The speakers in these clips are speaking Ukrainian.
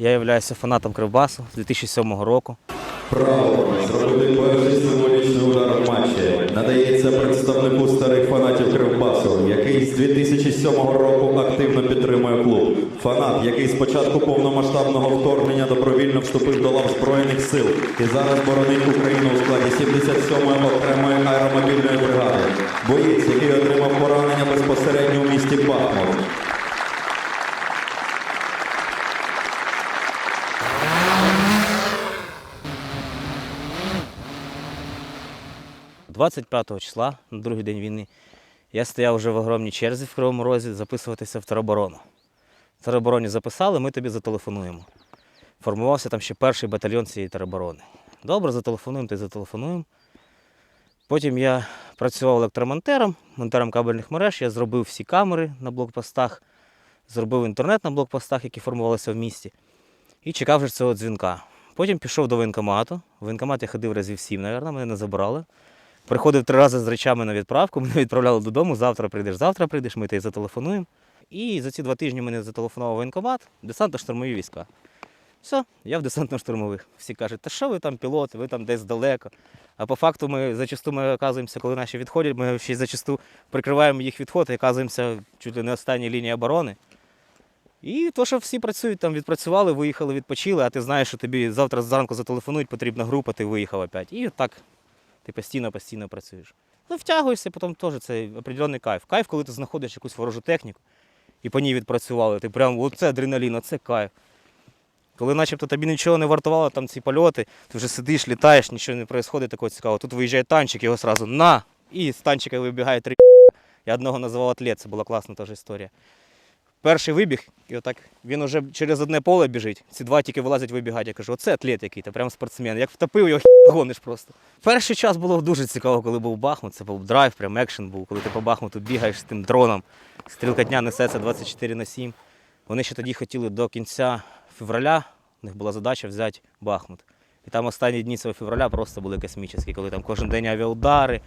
Я являюся фанатом Кривбасу з 2007 року. Право зробити перший символічний удар в матчі надається представнику старих фанатів Кривбасу, який з 2007 року активно підтримує клуб. Фанат, який з початку повномасштабного вторгнення добровільно вступив до лав Збройних сил і зараз боронить Україну у складі 77-ї окремої аеромобільної бригади. Боєць, який отримав поранення безпосередньо у місті Бахмут. 25 числа, на другий день війни, я стояв вже в огромній черзі в Кривому Розі записуватися в тероборону. В теробороні записали, ми тобі зателефонуємо. Формувався там ще перший батальйон цієї тероборони. Добре, зателефонуємо, ти зателефонуємо. Потім я працював електромонтером, монтером кабельних мереж, я зробив всі камери на блокпостах, зробив інтернет на блокпостах, які формувалися в місті, і чекав вже цього дзвінка. Потім пішов до воєнкомату. В воєнкомат я ходив разів сім, мабуть, мене не забрали. Приходив три рази з речами на відправку, мене відправляли додому, завтра прийдеш, завтра прийдеш, ми тебе зателефонуємо. І за ці два тижні мене зателефонував воєнкомат, десантно-штурмові війська. Все, я в десантно-штурмових. Всі кажуть, та що ви там пілоти, ви там десь далеко. А по факту ми зачасту ми оказуємося, коли наші відходять, ми ще зачасту прикриваємо їх відход і оказуємося чуть ли не останній лінії оборони. І то, що всі працюють, там відпрацювали, виїхали, відпочили, а ти знаєш, що тобі завтра зранку зателефонують, потрібна група, ти виїхав опять. І так ти постійно-постійно працюєш. Ну, втягуєшся, потім теж це определенний кайф. Кайф, коли ти знаходиш якусь ворожу техніку і по ній відпрацювали. Ти прям оце адреналін, оце кайф. Коли начебто тобі нічого не вартувало, там ці польоти, ти вже сидиш, літаєш, нічого не відбувається такого цікавого. Тут виїжджає танчик, його одразу на! І з танчика вибігає три. Я одного називав атлет, це була класна теж історія. Перший вибіг, і отак він уже через одне поле біжить. Ці два тільки вилазять вибігають. Я кажу, оце атлет який, то прям спортсмен. Як втопив його гониш просто. Перший час було дуже цікаво, коли був Бахмут. Це був драйв, прям екшен був, коли ти по Бахмуту бігаєш з тим дроном. Стрілкотня несеться 24 на 7. Вони ще тоді хотіли до кінця февраля, у них була задача взяти Бахмут. І там останні дні цього февраля просто були космічні, коли там кожен день авіаудари,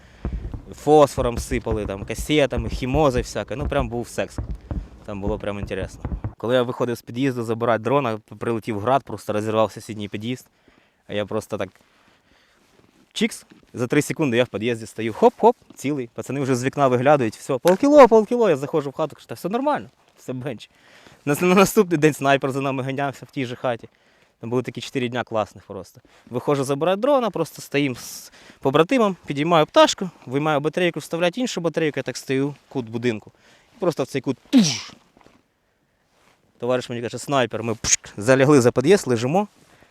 фосфором сипали, там, касетами, хімози всяке. Ну прям був секс. Там було прям інтересно. Коли я виходив з під'їзду забирати дрона, прилетів град, просто розірвав сусідній під'їзд. А я просто так чікс, за три секунди я в під'їзді стою, хоп-хоп, цілий. Пацани вже з вікна виглядають, все, полкіло, полкіло. Я заходжу в хату, кажу, та все нормально, все бенч. На, на наступний день снайпер за нами ганявся в тій же хаті. Там були такі чотири дня класних просто. Виходжу забирати дрона, просто стоїм з побратимом, підіймаю пташку, виймаю батарейку, вставляю іншу батарейку, я так стою кут будинку. І просто в цей кут. Туш! Товариш мені каже, снайпер, ми пшк, залягли за під'їзд, лежимо.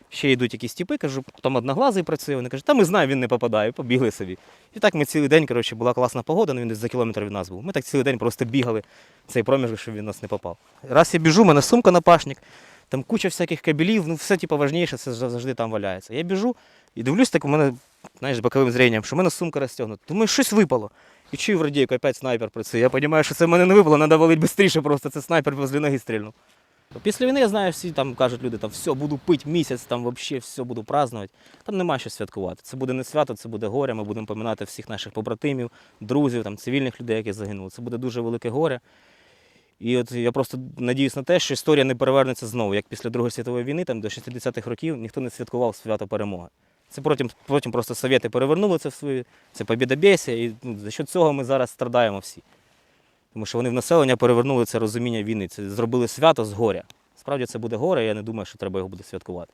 Ще йдуть якісь тіпи, кажу, там одноглазий працює. Вони кажуть, та ми знаємо, він не попадає, побігли собі. І так ми цілий день, коротше, була класна погода, ну він десь за кілометр від нас був. Ми так цілий день просто бігали цей проміжок, щоб він нас не попав. Раз я біжу, в мене сумка на пашник, там куча всяких кабелів, ну все типу, важніше, це завжди там валяється. Я біжу і дивлюсь, так у мене, знаєш, боковим зренням, що в мене сумка розтягнута. Думаю, щось випало. І чую в радійку, опять снайпер працює. Я розумію, що це в мене не випало, треба валити швидше, просто це снайпер возле ноги стрільнув. Після війни я знаю, всі там кажуть люди, там все, буду пити місяць, там взагалі все буду празднувати. Там нема що святкувати. Це буде не свято, це буде горе. Ми будемо пам'ятати всіх наших побратимів, друзів, там, цивільних людей, які загинули. Це буде дуже велике горе. І от я просто надіюсь на те, що історія не перевернеться знову, як після Другої світової війни, там до 60-х років ніхто не святкував свято перемоги. Це потім, потім просто совєти перевернули це в свою, це побідобєсія, і ну, за що цього ми зараз страдаємо всі. Тому що вони в населення перевернули це розуміння війни. Це зробили свято з горя. Справді це буде горе, я не думаю, що треба його буде святкувати.